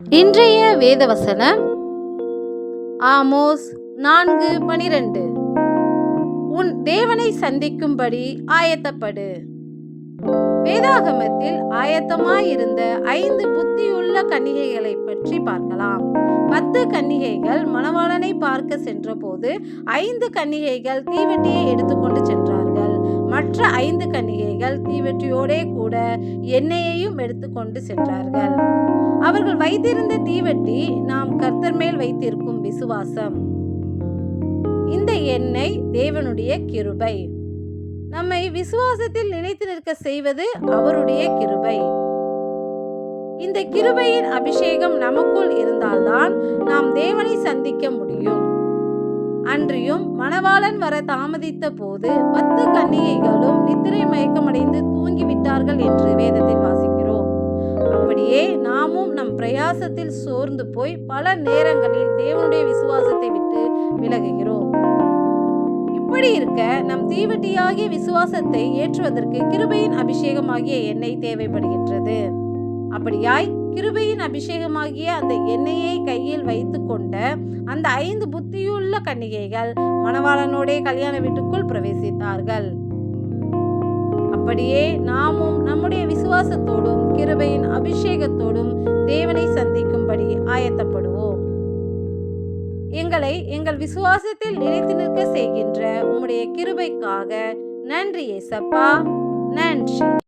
இன்றைய வேதவசனம் ஆமோஸ் நான்கு பனிரெண்டு. உன் தேவனை சந்திக்கும்படி ஆயத்தப்படு. வேதாகமத்தில் ஆயத்தமாயிருந்த ஐந்து புத்தியுள்ள கன்னிகைகளை பற்றி பார்க்கலாம். பத்து கன்னிகைகள் மணவாளனை பார்க்க சென்றபோது ஐந்து கன்னிகைகள் தீவெட்டியை எடுத்துக்கொண்டு சென்றார்கள். மற்ற ஐந்து கன்னிகைகள் தீவெட்டியோடே கூட எண்ணெயையும் எடுத்து கொண்டு சென்றார்கள். அவர்கள் வைத்திருந்த தீவெட்டி நாம் கர்த்தர் மேல் வைத்திருக்கும் விசுவாசம். இந்த எண்ணெய் தேவனுடைய கிருபை. நம்மை விசுவாசத்தில் நிலைத்து நிற்க செய்வது அவருடைய கிருபை. இந்த கிருபையின் அபிஷேகம் நமக்குள் இருந்தால்தான் நாம் தேவனை சந்திக்க முடியும். அன்றியும் மணவாளன் வர தாமதித்த போது பத்து கன்னிகைகள் பிரயாசத்தில் சோர்ந்து போய் பல நேரங்களில் தேவனுடைய விசுவாசத்தை விட்டு விலகுகிறோம். இப்படி இருக்க நம் தீவெட்டியாகிய விசுவாசத்தை ஏற்றுவதற்கு கிருபையின் அபிஷேகமாகிய எண்ணெய் தேவைப்படுகின்றது. அப்படியாய் கிருபையின் அபிஷேகமாகிய அந்த எண்ணெயை கையில் வைத்து கொண்ட அந்த ஐந்து புத்தியுள்ள கன்னிகைகள் மணவாளனோடே கல்யாண வீட்டுக்குள் பிரவேசித்தார்கள். அப்படியே நாமும் நம்முடைய விசுவாசத்தோடும் கிருபையின் அபிஷேகத்தோடும் தேவனை சந்திக்கும்படி ஆயத்தப்படுவோம். எங்களை எங்கள் விசுவாசத்தில் நிலைத்து நிற்க செய்கின்ற உம்முடைய கிருபைக்காக நன்றி ஏசப்பா. நன்றி.